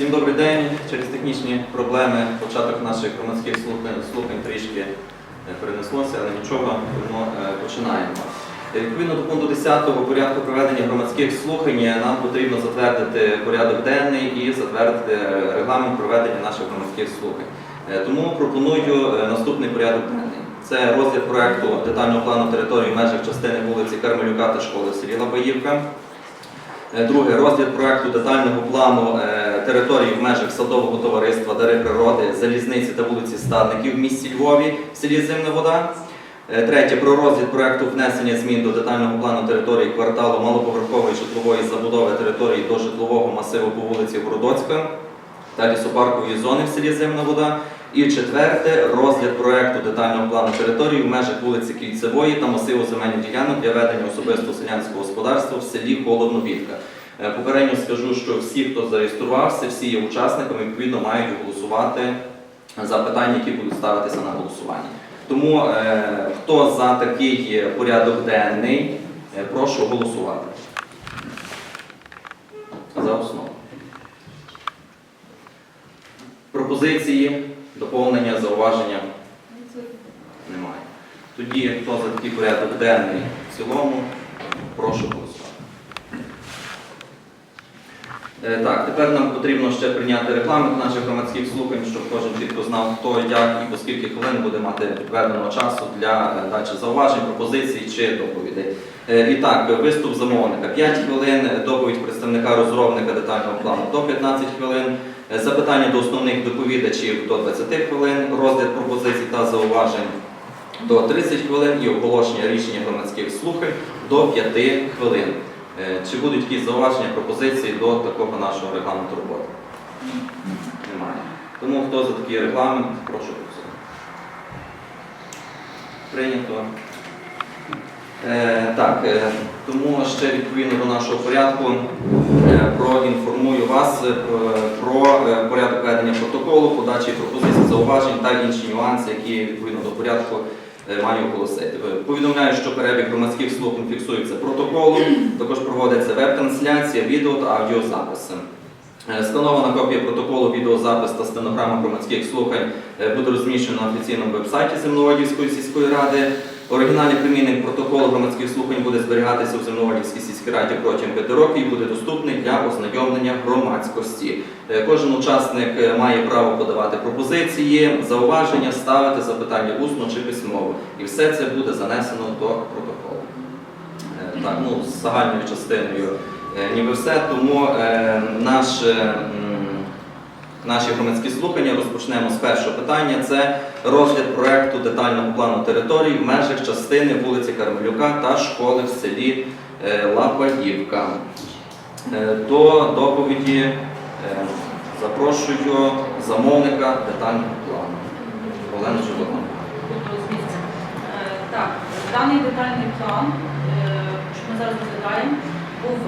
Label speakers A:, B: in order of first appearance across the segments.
A: Всім добрий день. Через технічні проблеми початок наших громадських слухань, слухань трішки е, перенеслося, але нічого, тому е, починаємо. Е, Відповідно до пункту 10 порядку проведення громадських слухань нам потрібно затвердити порядок денний і затвердити регламент проведення наших громадських слухань. Тому пропоную наступний порядок денний. Це розгляд проекту детального плану території в межах частини вулиці Кармелюка та школи в селі Лабаївка. Друге, розгляд проекту детального плану території в межах садового товариства Дари природи, залізниці та вулиці Стадників в місті Львові в селі Зимна Вода. Е, Третє, про розгляд проекту внесення змін до детального плану території кварталу малоповерхової житлової забудови території до житлового масиву по вулиці Городоцька та лісопаркової зони в селі Зимна Вода. І четверте, розгляд проекту детального плану території в межах вулиці Кільцевої та масиву земельних ділянок для ведення особистого селянського господарства в селі Холодновітка. Е, Попередньо скажу, що всі, хто зареєструвався, всі є учасниками, відповідно мають голосувати за питання, які будуть ставитися на голосування. Тому е, хто за такий порядок денний, е, прошу голосувати. За основу. Пропозиції, доповнення, зауваження немає. Тоді, хто за такий порядок денний в цілому, прошу голосувати. Е, Так, тепер нам потрібно ще прийняти регламент наших громадських слухань, щоб кожен чітко знав, хто, як і по скільки хвилин буде мати відведеного часу для е, дачі зауважень, пропозицій чи доповідей. Е, І так, виступ замовника 5 хвилин, доповідь представника розробника детального плану до 15 хвилин, е, запитання до основних доповідачів до 20 хвилин, розгляд пропозицій та зауважень до 30 хвилин і оголошення рішення громадських слухань до 5 хвилин. Е, Чи будуть якісь зауваження, пропозиції до такого нашого регламенту роботи? Немає. Тому хто за такий регламент, прошу голосувати. Прийнято. Е, так, е, тому ще відповідно до нашого порядку е, проінформую вас е, про е, порядок ведення протоколу, подачі пропозицій, зауважень та інші нюанси, які відповідно до порядку маю оголосити. Е, Повідомляю, що перебіг громадських слухань фіксується протоколом, також проводиться веб-трансляція, відео та аудіозаписи. Е, Встановлена копія протоколу, відеозапис та стенограма громадських слухань е, буде розміщена на офіційному вебсайті Земноводівської сільської ради. Оригінальний примінник протоколу громадських слухань буде зберігатися в Земноводівській сільській раді протягом 5 років і буде доступний для ознайомлення громадськості. Е, Кожен учасник е, має право подавати пропозиції, зауваження, ставити запитання усно чи письмово. І все це буде занесено до протоколу. Е, Так, ну, з загальною частиною ніби все, тому наш, наші громадські слухання розпочнемо з першого питання. Це розгляд проекту детального плану території в межах частини вулиці Кармелюка та школи в селі е, Лапаївка. Е, До доповіді е, запрошую замовника детального плану.
B: Місця. Е, Так, даний детальний план, що ми зараз розглядаємо, був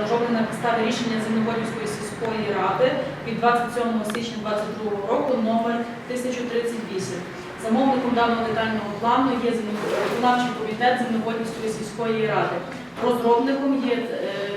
B: розроблений на підставі рішення Зеленодольської сільської ради від 27 січня 2022 року номер 1038. Замовником даного детального плану є виконавчий комітет Земноводівської сільської ради. Розробником є е,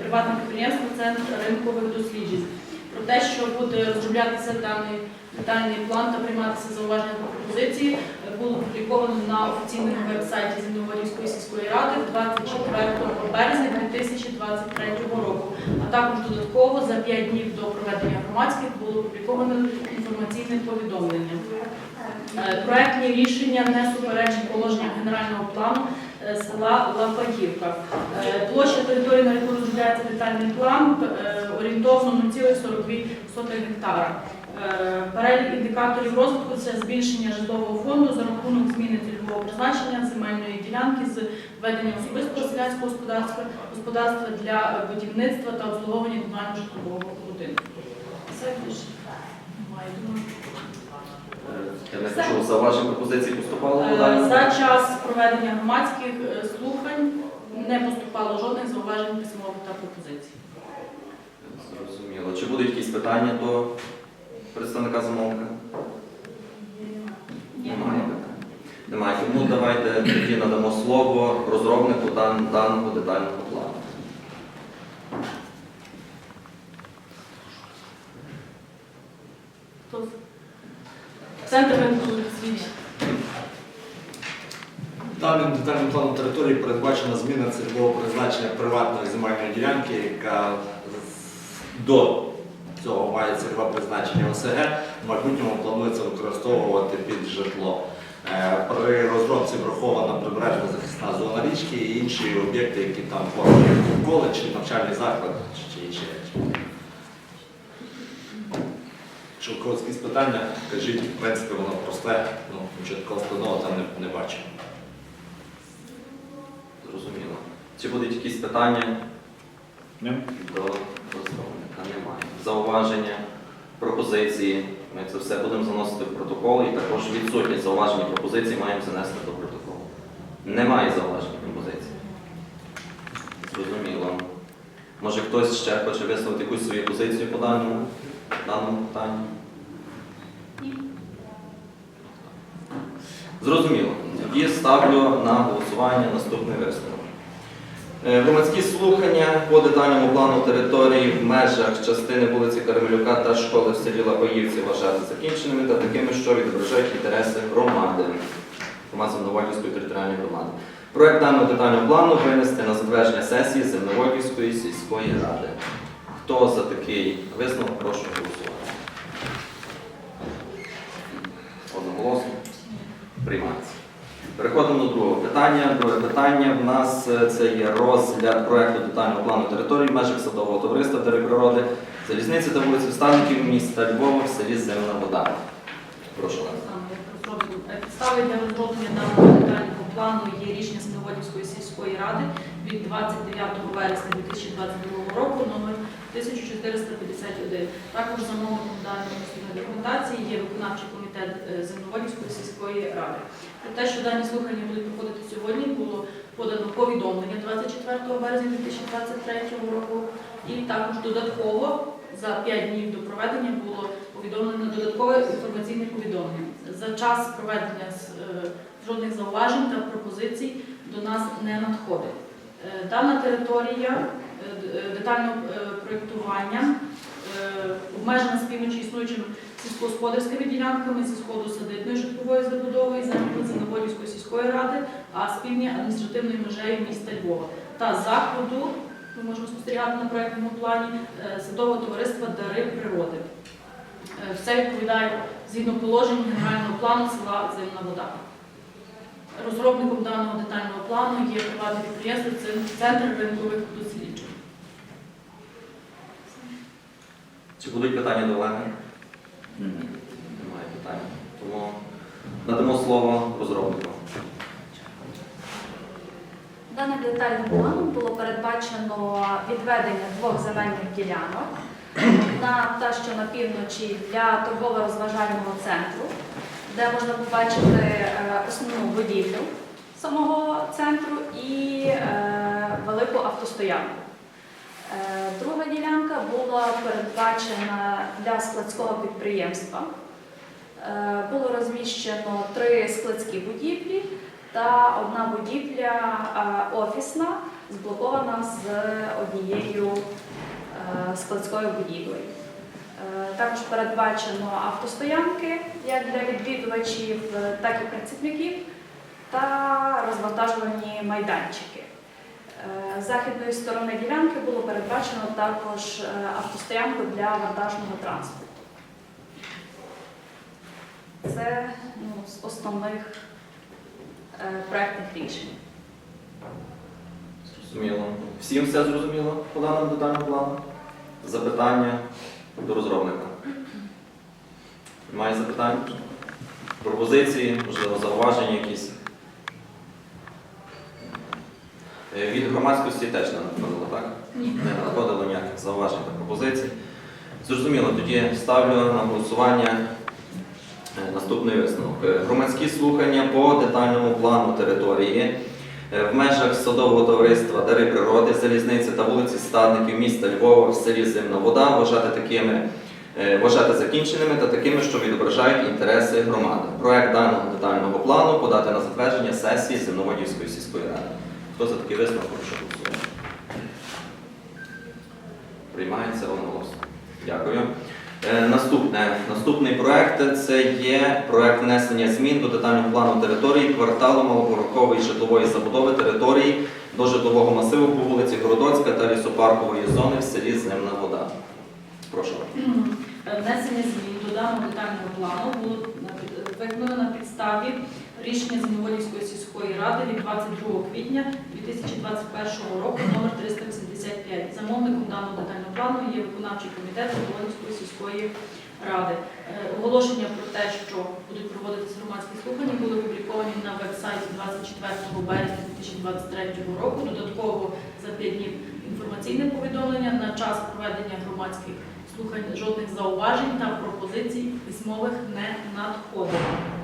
B: приватне підприємство Центр ринкових досліджень. Про те, що буде розроблятися даний детальний план та прийматися зауваження пропозиції, було опубліковано на офіційному веб-сайті Зімноворівської сільської ради 24 березня 2023 року. А також додатково за 5 днів до проведення громадських було опубліковано інформаційне повідомлення. Е, Проектні рішення не суперечать положенням генерального плану е, села Лапаївка. Е, Площа території, на яку розробляється детальний план, орієнтовно 0,42 гектара. Е, Перелік індикаторів розвитку це збільшення житлового фонду за рахунок зміни цільового призначення земельної ділянки з ведення особистого селянського господарства, господарства для будівництва та обслуговування комунального житлового будинку. Все більше немає.
A: Я не почув зауважень пропозиції поступало
B: Е. За час проведення громадських е, слухань не поступало жодних зауважень письмових та пропозицій.
A: Зрозуміло. Чи будуть якісь питання до представника замовника? Немає питань. Немає. Тому давайте тоді надамо слово розробнику дан- даного детального плану.
B: Хто? Центр ринкових.
C: Даним детальним планом території передбачена зміна цільового призначення приватної земельної ділянки, яка з- до цього має цільове призначення ОСГ, в майбутньому планується використовувати під житло. Е, При розробці врахована прибережна захисна зона річки і інші об'єкти, які там як коледж, навчальний заклад чи інші речі. Якщо у когось якісь питання, кажіть, в принципі, воно просте, ну, нічого такого складного там не, не бачимо.
A: Зрозуміло. Чи будуть якісь питання
C: Ні?
A: до. Зауваження, пропозиції. Ми це все будемо заносити в протокол і також відсутність зауважень і пропозицій маємо занести до протоколу. Немає зауважень пропозицій. Зрозуміло. Може хтось ще хоче висловити якусь свою позицію по даному, даному питанню? Зрозуміло. Тоді ставлю на голосування наступний висновок. Е, Громадські слухання по детальному плану території в межах частини вулиці Кармелюка та школи в селі Лапаївці вважати закінченими та такими, що відображають інтереси громади, громад Земноводівської територіальної громади. Проект даного детального плану винести на затвердження сесії Земноводівської сільської ради. Хто за такий висновок, прошу голосувати. Одноголосно. Приймається. Переходимо до другого питання. Друге питання в нас е, це є розгляд проекту детального плану території в межах садового товариства «Дари природи, залізниці та вулиці Вставників міста Львова в селі Зимна Вода. Прошу вас.
B: Підставою для розроблення даного детального плану є рішення Сміловодівської сільської ради від 29 вересня 2022 року номер 1451. Також замовником даної документації є виконавчий комітет е, Земноводівської сільської ради. Про те, що дані слухання будуть проходити сьогодні, було подано повідомлення 24 березня 2023 року і також додатково за 5 днів до проведення було повідомлено додаткове інформаційне повідомлення. За час проведення е, жодних зауважень та пропозицій до нас не надходить. Е, Дана територія е, детального проєктування обмежена з півночі існуючими сільськогосподарськими ділянками зі сходу садибної житлової забудови і землі Зеленоводівської сільської ради, а з півдня адміністративною межею міста Львова та заходу, ми можемо спостерігати на проєктному плані е, садового товариства Дари природи. Е, Все відповідає згідно положень генерального плану села Зимна Вода. Розробником даного детального плану є приватне підприємство Центр ринкових досліджень.
A: Чи будуть питання до Олени? Немає питань. Тому надамо слово розробнику.
D: Даним детальним планом було передбачено відведення двох земельних ділянок. Одна та, що на півночі для торгово-розважального центру, де можна побачити е, основну будівлю самого центру і е, велику автостоянку. Е, Друга ділянка була передбачена для складського підприємства. Е, Було розміщено три складські будівлі та одна будівля е, офісна, зблокована з однією складською будівлею. Також передбачено автостоянки як для відвідувачів, так і працівників, та розвантажувальні майданчики. Е, західної сторони ділянки було передбачено також е, автостоянку для вантажного транспорту. Це ну, з основних е, проектних рішень.
A: Зрозуміло. Всім все зрозуміло по даному детальному плану? Запитання до розробника. Немає запитань? Пропозиції, можливо, зауваження якісь? Від громадськості теж не надходило, так?
B: Ні.
A: Не надходило ніяких зауважень та пропозицій. Зрозуміло, тоді ставлю на голосування е, наступний висновок. Е, Громадські слухання по детальному плану території е, в межах садового товариства Дари природи, залізниці та вулиці Стадників міста Львова в селі Зимна Вода вважати такими. е, Вважати закінченими та такими, що відображають інтереси громади. Проект даного детального плану подати на затвердження сесії Земноводівської сільської ради. Хто за такий висновок прошу голосувати? Приймається одноголосно. Дякую. Е, Наступне. Наступний проект це є проект внесення змін до детального плану території кварталу малоповерхової житлової забудови території до житлового масиву по вулиці Городоцька та лісопаркової зони в селі Земна Вода. Прошу.
B: Е, Внесення змін до даного детального плану було виконано на підставі рішення Зимоводівської сільської ради від 22 квітня 2021 року номер 385. Замовником даного детального плану є виконавчий комітет Зимоводівської сільської ради. Е, Оголошення про те, що будуть проводитися громадські слухання, були опубліковані на веб-сайті 24 березня 2023 року. Додатково за 5 днів інформаційне повідомлення на час проведення громадських слухань жодних зауважень та пропозицій письмових не надходило.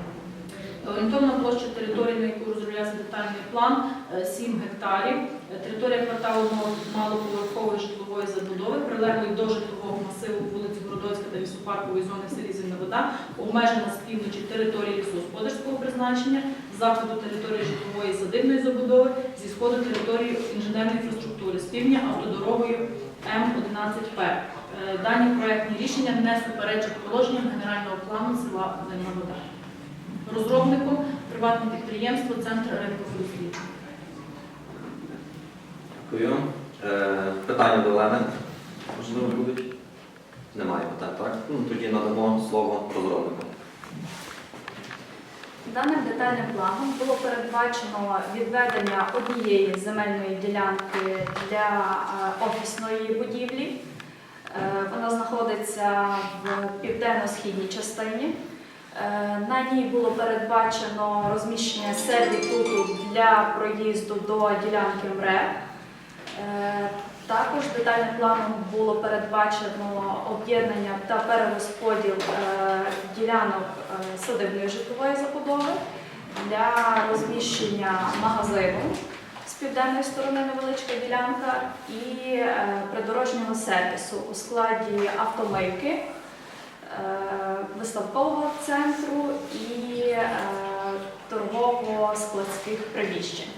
B: Орієнтовна площа території, на яку розробляється детальний план, е, 7 гектарів. Е, Територія кварталу малоповерхової житлової забудови, прилеглої до житлового масиву вулиці Городоцька та лісопаркової зони селі Зімна обмежена з півночі території лісогосподарського призначення, з заходу території житлової садибної забудови, зі сходу території інженерної інфраструктури, з півдня автодорогою М11П. Е, Дані проектні рішення не суперечать положенням генерального плану села Зимна Вода. Розробником приватне підприємство Центр ринкових досліджень.
A: Дякую. Е, Питання до Олени. Можливо, будуть? Немає питань, так? Ну, тоді надамо слово розробнику.
D: Даним детальним планом було передбачено відведення однієї земельної ділянки для е, офісної будівлі. Е, Вона знаходиться в південно-східній частині. Е, На ній було передбачено розміщення сервітуту для проїзду до ділянки МРЕ. Е, Також детальним планом було передбачено об'єднання та перерозподіл е, ділянок садибної житлової забудови для розміщення магазину з південної сторони невеличка ділянка і придорожнього сервісу у складі автомийки, виставкового центру і е, торгово-складських приміщень.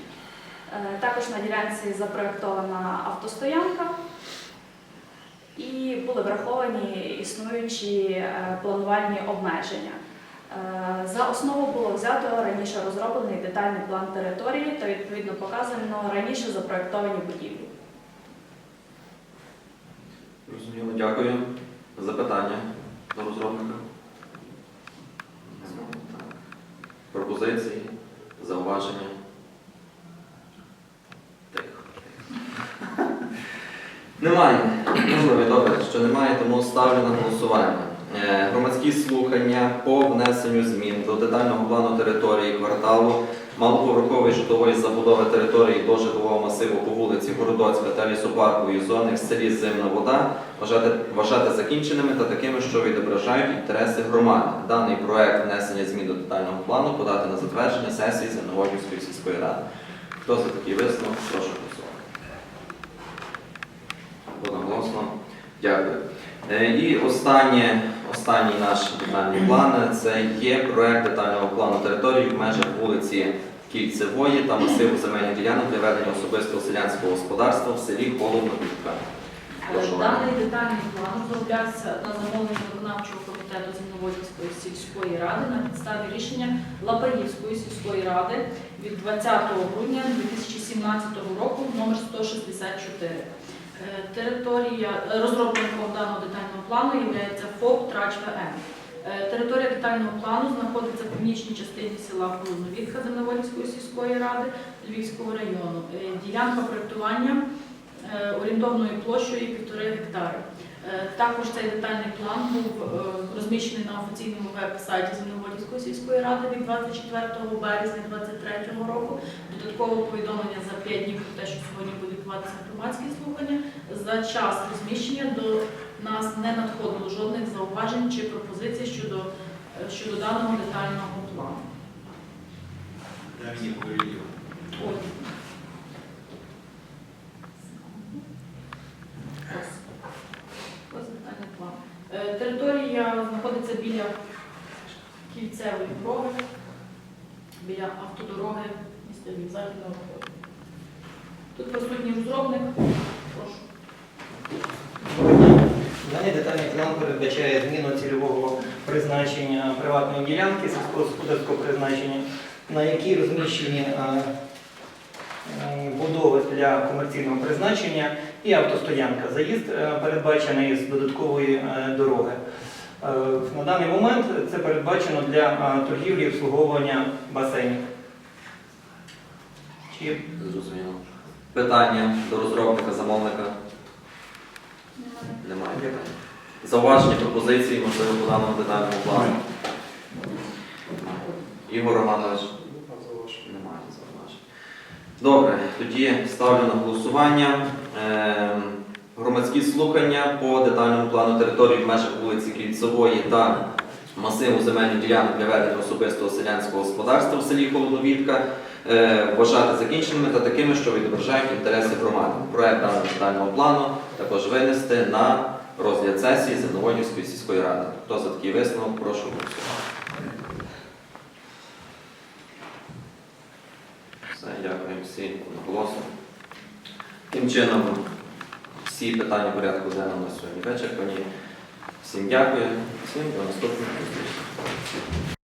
D: Е, Також на ділянці запроєктована автостоянка і були враховані існуючі е, планувальні обмеження. Е, За основу було взято раніше розроблений детальний план території та відповідно показано раніше запроєктовані будівлі.
A: Розуміло, дякую. Запитання до розробника? Пропозиції, зауваження? Немає. Можливо, добре, що немає, тому ставлю на голосування. Е, Громадські слухання по внесенню змін до детального плану території кварталу малоповерхової житлової забудови території до житлового масиву по вулиці Городоцька та лісопаркової зони в селі Зимна Вода вважати, закінченими та такими, що відображають інтереси громади. Даний проект внесення змін до детального плану подати на затвердження сесії Земноводівської сільської ради. Хто за такий висновок? Прошу голосувати. Одноголосно. Дякую. Е, І останній наш детальний план це є проект детального плану території в межах вулиці Кільцевої та масиву земельних ділянок для ведення особистого селянського господарства в селі Холоднобітка. Прошу,
B: Даний детальний план розроблявся на замовлення виконавчого комітету Зімноводівської сільської ради на підставі рішення Лапаївської сільської ради від 20 грудня 2017 року номер 164. Е, Територія е, розробником даного детального плану є ФОП Трач ВМ. Е, Територія детального плану знаходиться в північній частині села Холодновітка Земновольської сільської ради Львівського району. Е, Ділянка проєктування е, орієнтовною площею півтори гектари. Е, Також цей детальний план був е, розміщений на офіційному веб-сайті Земноводівської сільської ради від 24 березня 2023 року. Додаткове повідомлення за 5 днів про те, що сьогодні будуть відбуватися громадські слухання. За час розміщення до нас не надходило жодних зауважень чи пропозицій щодо, е, щодо даного детального плану. Ось. Ось. Ось детальний план. Е, Територія знаходиться біля кільцевої дороги, біля автодороги міста Львів, західного входу. Тут присутній розробник. Прошу.
E: Даний детальний план передбачає зміну цільового призначення приватної ділянки сільськогосподарського призначення, на якій розміщені будови для комерційного призначення і автостоянка. Заїзд е, передбачений з додаткової е, дороги. Е, На даний момент це передбачено для е, торгівлі і обслуговування басейнів. Чи
A: Зрозуміло. Питання до розробника, замовника? Немає.
E: Дякую.
A: Зауваження, пропозиції, можливо, по даному детальному плану? Ігор Романович? Немає зауважень. Добре, тоді ставлю на голосування. Громадські слухання по детальному плану території в межах вулиці Кільцевої та масиву земельних ділянок для ведення особистого селянського господарства в селі Холодовідка е, вважати закінченими та такими, що відображають інтереси громади. Проект даного детального плану також винести на розгляд сесії Зеленоводівської сільської ради. Хто за такий висновок, прошу голосувати. Все, дякую всім одноголосно. Тим чином, всі питання порядку денного на сьогодні вечір. Всім дякую, всім до наступних зустрічей.